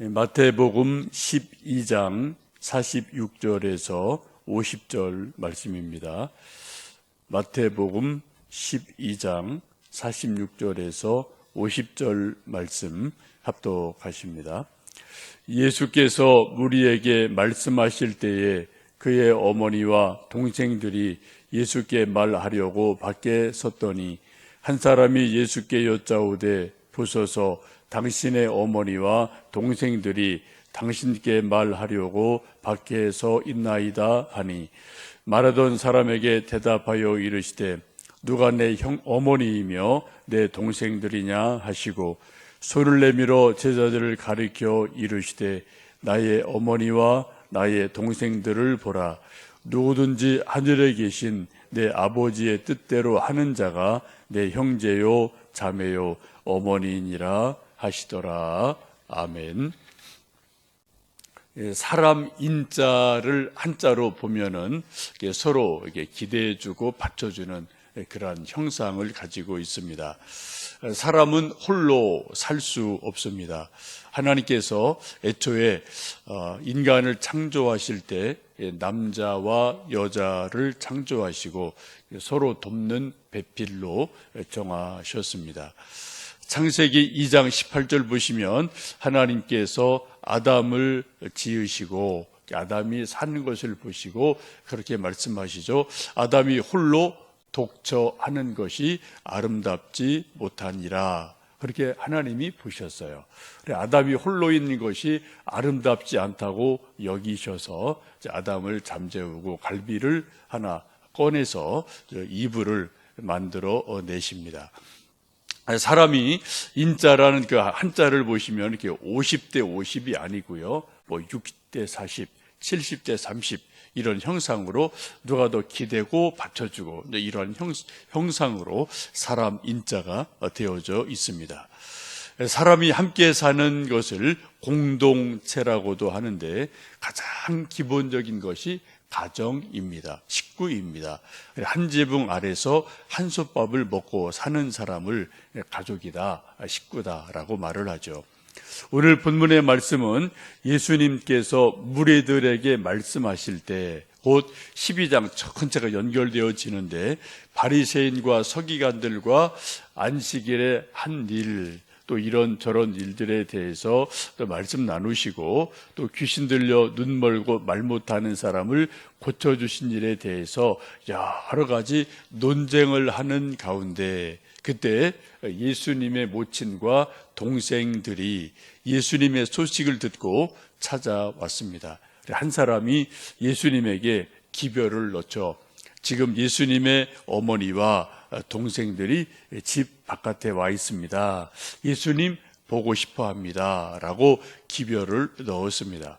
마태복음 12장 46절에서 50절 말씀입니다. 마태복음 12장 46절에서 50절 말씀 합독하십니다. 예수께서 무리에게 말씀하실 때에 그의 어머니와 동생들이 예수께 말하려고 밖에 섰더니 한 사람이 예수께 여짜오되 보소서 당신의 어머니와 동생들이 당신께 말하려고 밖에 서 있나이다 하니 말하던 사람에게 대답하여 이르시되 누가 내 형 어머니이며 내 동생들이냐 하시고 손을 내밀어 제자들을 가리켜 이르시되 나의 어머니와 나의 동생들을 보라. 누구든지 하늘에 계신 내 아버지의 뜻대로 하는 자가 내 형제요 자매요 어머니니라 하시더라 아멘. 예, 사람 인자를 한자로 보면은 서로 기대해주고 받쳐주는 그러한 형상을 가지고 있습니다. 사람은 홀로 살 수 없습니다. 하나님께서 애초에 어, 인간을 창조하실 때 남자와 여자를 창조하시고 서로 돕는 배필로 정하셨습니다. 창세기 2장 18절 보시면 하나님께서 아담을 지으시고 아담이 사는 것을 보시고 그렇게 말씀하시죠. 아담이 홀로 독처하는 것이 아름답지 못하니라. 그렇게 하나님이 보셨어요. 아담이 홀로 있는 것이 아름답지 않다고 여기셔서 아담을 잠재우고 갈비를 하나 꺼내서 이불을 만들어 내십니다. 사람이 인자라는 그 한자를 보시면 이렇게 50대 50이 아니고요. 뭐 60대 40, 70대 30 이런 형상으로 누가 더 기대고 받쳐주고 이런 형, 형상으로 사람 인자가 되어져 있습니다. 사람이 함께 사는 것을 공동체라고도 하는데 가장 기본적인 것이 가정입니다. 식구입니다. 한 지붕 아래서 한 솥밥을 먹고 사는 사람을 가족이다, 식구다라고 말을 하죠. 오늘 본문의 말씀은 예수님께서 무리들에게 말씀하실 때 곧 12장 전체가 연결되어지는데 바리새인과 서기관들과 안식일에 한 일, 또 이런 저런 일들에 대해서 또 말씀 나누시고 또 귀신 들려 눈 멀고 말 못하는 사람을 고쳐주신 일에 대해서 여러 가지 논쟁을 하는 가운데 그때 예수님의 모친과 동생들이 예수님의 소식을 듣고 찾아왔습니다. 한 사람이 예수님에게 기별을 넣죠. 지금 예수님의 어머니와 동생들이 집 바깥에 와 있습니다. 예수님 보고 싶어 합니다. 라고 기별을 넣었습니다.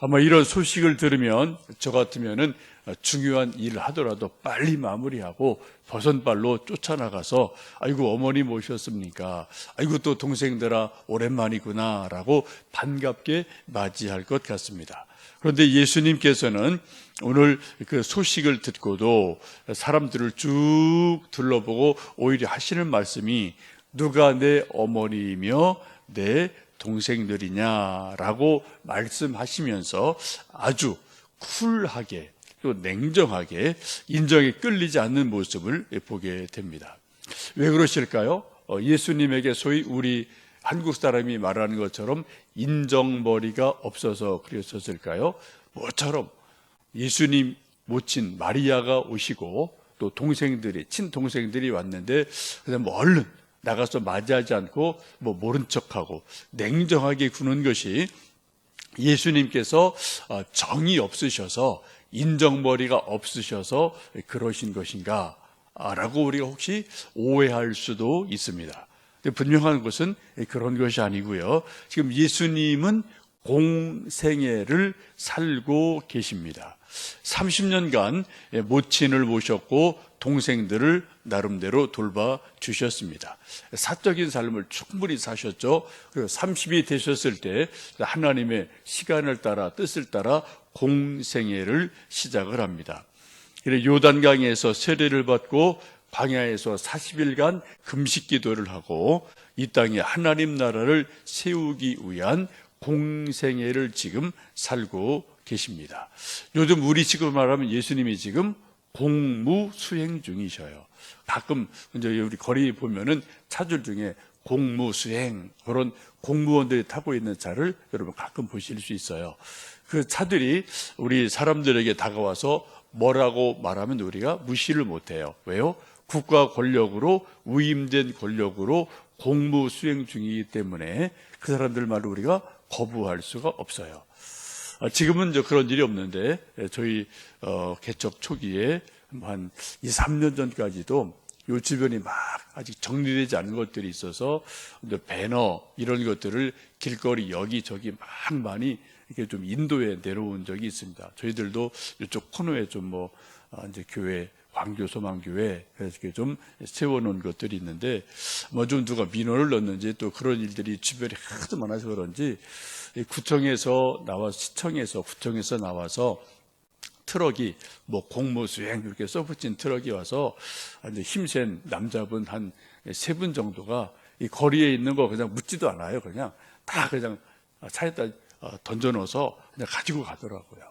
아마 이런 소식을 들으면 저 같으면은 중요한 일을 하더라도 빨리 마무리하고 버선발로 쫓아나가서 아이고 어머니 모셨습니까? 아이고 또 동생들아 오랜만이구나 라고 반갑게 맞이할 것 같습니다. 그런데 예수님께서는 오늘 그 소식을 듣고도 사람들을 쭉 둘러보고 오히려 하시는 말씀이 누가 내 어머니이며 내 동생들이냐라고 말씀하시면서 아주 쿨하게 또 냉정하게 인정에 끌리지 않는 모습을 보게 됩니다. 왜 그러실까요? 어, 예수님에게 소위 우리 한국 사람이 말하는 것처럼 인정머리가 없어서 그랬었을까요? 뭐처럼 예수님 모친 마리아가 오시고 또 동생들이 친동생들이 왔는데 그냥 뭐 얼른 나가서 맞이하지 않고 뭐 모른 척하고 냉정하게 구는 것이 예수님께서 어, 정이 없으셔서 인정머리가 없으셔서 그러신 것인가? 라고 우리가 혹시 오해할 수도 있습니다. 분명한 것은 그런 것이 아니고요. 지금 예수님은 공생애를 살고 계십니다. 30년간 모친을 모셨고 동생들을 나름대로 돌봐 주셨습니다. 사적인 삶을 충분히 사셨죠. 그리고 30이 되셨을 때 하나님의 시간을 따라 뜻을 따라 공생애를 시작을 합니다. 요단강에서 세례를 받고 광야에서 40일간 금식 기도를 하고 이 땅에 하나님 나라를 세우기 위한 공생애를 지금 살고 계십니다. 요즘 우리 지금 말하면 예수님이 지금 공무 수행 중이셔요. 가끔 이제 우리 거리 보면은 차들 중에 공무 수행 그런 공무원들이 타고 있는 차를 여러분 가끔 보실 수 있어요. 그 차들이 우리 사람들에게 다가와서 뭐라고 말하면 우리가 무시를 못해요. 왜요? 국가 권력으로 위임된 권력으로 공무 수행 중이기 때문에 그 사람들 말을 우리가 거부할 수가 없어요. 아, 지금은 이제 그런 일이 없는데 예, 저희 어, 개척 초기에 한 2, 3년 전까지도 요 주변이 막 아직 정리되지 않은 것들이 있어서 배너 이런 것들을 길거리 여기저기 막 많이 이렇게 좀 인도에 내려온 적이 있습니다. 저희들도 이쪽 코너에 좀뭐 아, 이제 교회 광교 소망교회 이렇게 좀 세워놓은 것들이 있는데 뭐 좀 누가 민원을 넣는지 또 그런 일들이 주변에 하도 많아서 그런지 이 구청에서 나와 시청에서 구청에서 나와서 트럭이 뭐 공무 수행 이렇게 써붙인 트럭이 와서 이제 힘센 남자분 한 세 분 정도가 이 거리에 있는 거 그냥 묻지도 않아요. 그냥 다 그냥 차에다 어, 던져 넣어서 그냥 가지고 가더라고요.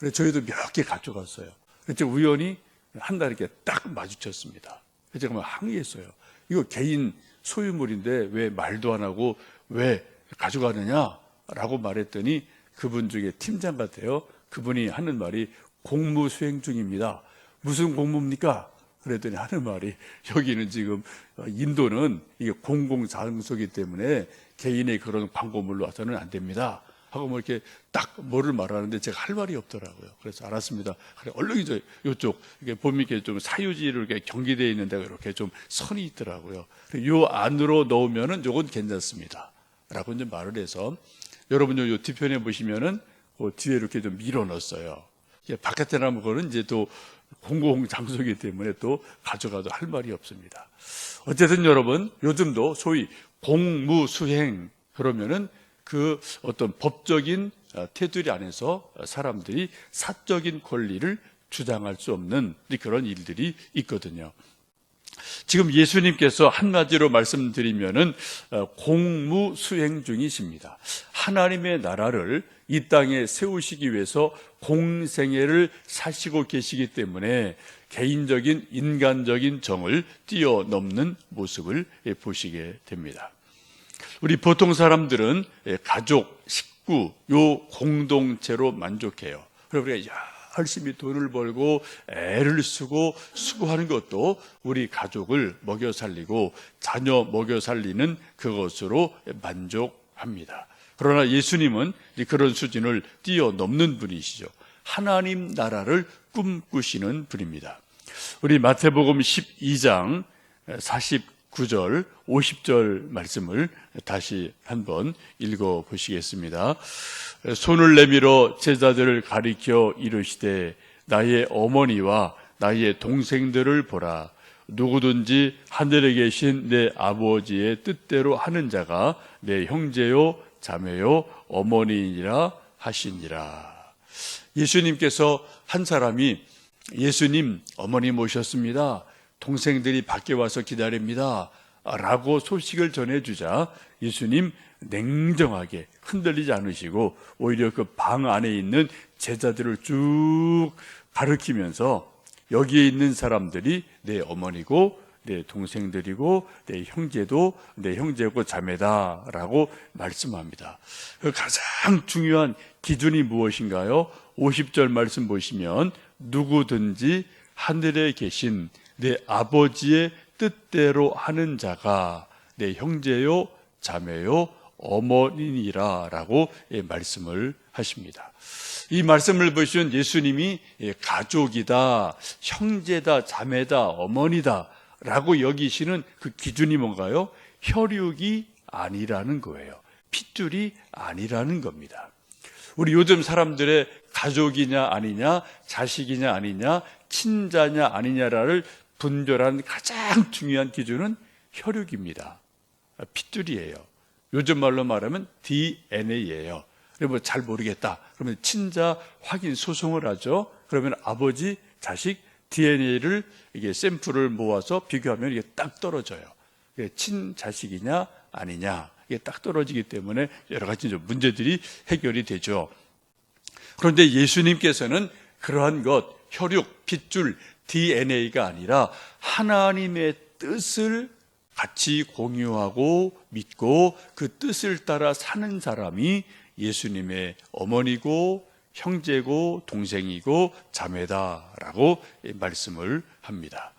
그래서 저희도 몇 개 가져갔어요. 그래서 우연히 한 달 이렇게 딱 마주쳤습니다. 제가 막 항의했어요. 이거 개인 소유물인데 왜 말도 안 하고 왜 가져가느냐? 라고 말했더니 그분 중에 팀장 같아요. 그분이 하는 말이 공무 수행 중입니다. 무슨 공무입니까? 그랬더니 하는 말이 여기는 지금 인도는 이게 공공장소이기 때문에 개인의 그런 광고물로 와서는 안 됩니다. 하고 뭐 이렇게 딱 뭐를 말하는데 제가 할 말이 없더라고요. 그래서 알았습니다. 그래 얼른 이제 이쪽 이게 보면 이렇게 좀 사유지로 이렇게 경기되어 있는 데가 이렇게 좀 선이 있더라고요. 요 안으로 넣으면은 요건 괜찮습니다. 라고 이제 말을 해서 여러분 요 뒤편에 보시면은 그 뒤에 이렇게 좀 밀어 넣었어요. 바깥에 나면 그거는 이제 또 공공 장소이기 때문에 또 가져가도 할 말이 없습니다. 어쨌든 여러분 요즘도 소위 공무수행 그러면은 그 어떤 법적인 어, 테두리 안에서 사람들이 사적인 권리를 주장할 수 없는 그런 일들이 있거든요. 지금 예수님께서 한마디로 말씀드리면은 어, 공무 수행 중이십니다. 하나님의 나라를 이 땅에 세우시기 위해서 공생애를 사시고 계시기 때문에 개인적인 인간적인 정을 뛰어넘는 모습을 보시게 됩니다. 우리 보통 사람들은 가족, 식구, 요 공동체로 만족해요. 그래서 우리가 열심히 돈을 벌고 애를 쓰고 수고하는 것도 우리 가족을 먹여 살리고 자녀 먹여 살리는 그것으로 만족합니다. 그러나 예수님은 그런 수준을 뛰어넘는 분이시죠. 하나님 나라를 꿈꾸시는 분입니다. 우리 마태복음 12장 49절, 50절 말씀을 다시 한번 읽어 보시겠습니다. 손을 내밀어 제자들을 가리켜 이르시되 나의 어머니와 나의 동생들을 보라. 누구든지 하늘에 계신 내 아버지의 뜻대로 하는 자가 내 형제요, 자매요, 어머니이라 하시니라. 예수님께서 한 사람이 예수님 어머니 모셨습니다. 동생들이 밖에 와서 기다립니다. 라고 소식을 전해주자 예수님 냉정하게 흔들리지 않으시고 오히려 그 방 안에 있는 제자들을 쭉 가르치면서 여기에 있는 사람들이 내 어머니고 내 동생들이고 내 형제도 내 형제고 자매다라고 말씀합니다. 그 가장 중요한 기준이 무엇인가요? 50절 말씀 보시면 누구든지 하늘에 계신 내 아버지의 뜻대로 하는 자가 내 형제요 자매요 어머니니라라고 예, 말씀을 하십니다. 이 말씀을 보시면 예수님이 예, 가족이다, 형제다, 자매다, 어머니다라고 여기시는 그 기준이 뭔가요? 혈육이 아니라는 거예요. 핏줄이 아니라는 겁니다. 우리 요즘 사람들의 가족이냐 아니냐, 자식이냐 아니냐, 친자냐 아니냐를 분별한 가장 중요한 기준은 혈육입니다. 핏줄이에요. 요즘 말로 말하면 DNA예요. 그러면 잘 모르겠다. 그러면 친자 확인 소송을 하죠. 그러면 아버지, 자식 DNA를 이게 샘플을 모아서 비교하면 이게 딱 떨어져요. 친자식이냐 아니냐 이게 딱 떨어지기 때문에 여러 가지 좀 문제들이 해결이 되죠. 그런데 예수님께서는 그러한 것, 혈육, 핏줄, DNA가 아니라 하나님의 뜻을 같이 공유하고 믿고 그 뜻을 따라 사는 사람이 예수님의 어머니고 형제고 동생이고 자매다라고 말씀을 합니다.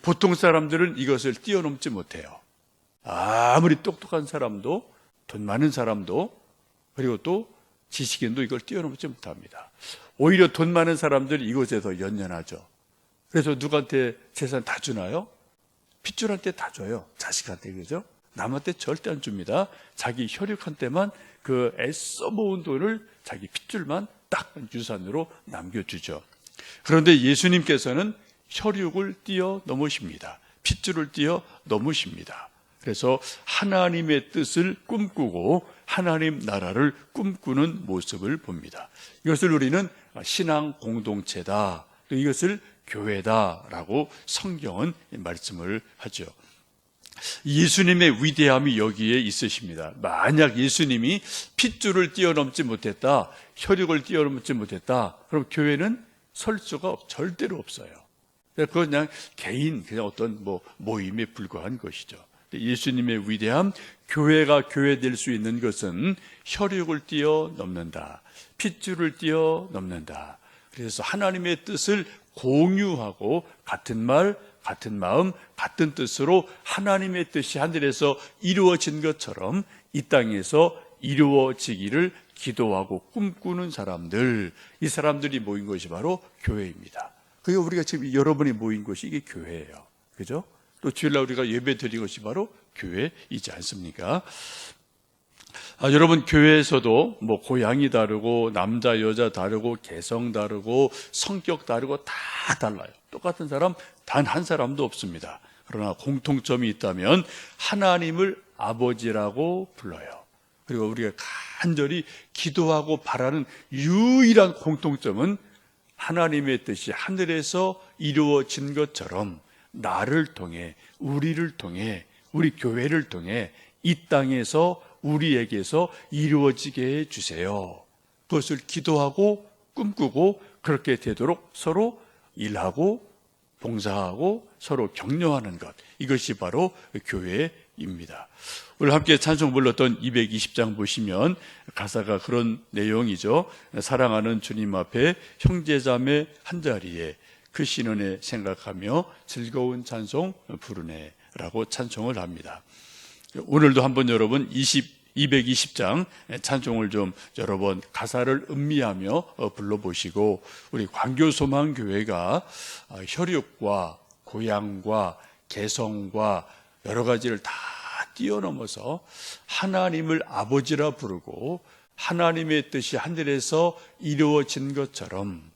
보통 사람들은 이것을 뛰어넘지 못해요. 아무리 똑똑한 사람도 돈 많은 사람도 그리고 또 지식인도 이걸 뛰어넘지 못합니다. 오히려 돈 많은 사람들이 이것에 더 연연하죠. 그래서 누구한테 재산 다 주나요? 핏줄한테 다 줘요. 자식한테 그죠? 남한테 절대 안 줍니다. 자기 혈육한테만 그 애써 모은 돈을 자기 핏줄만 딱 유산으로 남겨주죠. 그런데 예수님께서는 혈육을 뛰어 넘으십니다. 핏줄을 뛰어 넘으십니다. 그래서 하나님의 뜻을 꿈꾸고 하나님 나라를 꿈꾸는 모습을 봅니다. 이것을 우리는 신앙 공동체다. 이것을 교회다라고 성경은 말씀을 하죠. 예수님의 위대함이 여기에 있으십니다. 만약 예수님이 핏줄을 뛰어넘지 못했다, 혈육을 뛰어넘지 못했다, 그럼 교회는 설 수가 없, 절대로 없어요. 그건 그냥 개인, 그냥 어떤 뭐 모임에 불과한 것이죠. 예수님의 위대함, 교회가 교회될 수 있는 것은 혈육을 뛰어넘는다. 핏줄을 뛰어넘는다. 그래서 하나님의 뜻을 공유하고 같은 말, 같은 마음, 같은 뜻으로 하나님의 뜻이 하늘에서 이루어진 것처럼 이 땅에서 이루어지기를 기도하고 꿈꾸는 사람들, 이 사람들이 모인 것이 바로 교회입니다. 그게 우리가 지금 여러분이 모인 것이 이게 교회예요. 그죠? 또 주일날 우리가 예배 드린 것이 바로 교회이지 않습니까? 아, 여러분 교회에서도 뭐 고향이 다르고 남자 여자 다르고 개성 다르고 성격 다르고 다 달라요. 똑같은 사람 단 한 사람도 없습니다. 그러나 공통점이 있다면 하나님을 아버지라고 불러요. 그리고 우리가 간절히 기도하고 바라는 유일한 공통점은 하나님의 뜻이 하늘에서 이루어진 것처럼 나를 통해 우리를 통해 우리 교회를 통해 이 땅에서 우리에게서 이루어지게 해 주세요. 그것을 기도하고 꿈꾸고 그렇게 되도록 서로 일하고 봉사하고 서로 격려하는 것. 이것이 바로 교회입니다. 오늘 함께 찬송 불렀던 220장 보시면 가사가 그런 내용이죠. 사랑하는 주님 앞에 형제자매 한 자리에 그 신원에 생각하며 즐거운 찬송 부르네 라고 찬송을 합니다. 오늘도 한번 여러분 20, 220장 찬송을 좀 여러 번 가사를 음미하며 어, 불러보시고 우리 광교소망교회가 어, 혈육과 고향과 개성과 여러 가지를 다 뛰어넘어서 하나님을 아버지라 부르고 하나님의 뜻이 하늘에서 이루어진 것처럼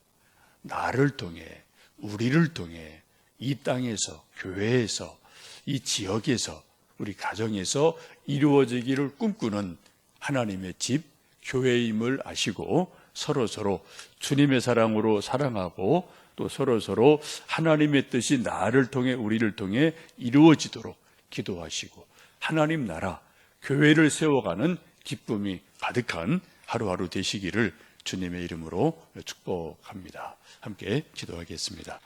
나를 통해 우리를 통해 이 땅에서 교회에서 이 지역에서 우리 가정에서 이루어지기를 꿈꾸는 하나님의 집, 교회임을 아시고 서로 서로 주님의 사랑으로 사랑하고 또 서로 서로 하나님의 뜻이 나를 통해 우리를 통해 이루어지도록 기도하시고 하나님 나라, 교회를 세워가는 기쁨이 가득한 하루하루 되시기를 주님의 이름으로 축복합니다. 함께 기도하겠습니다.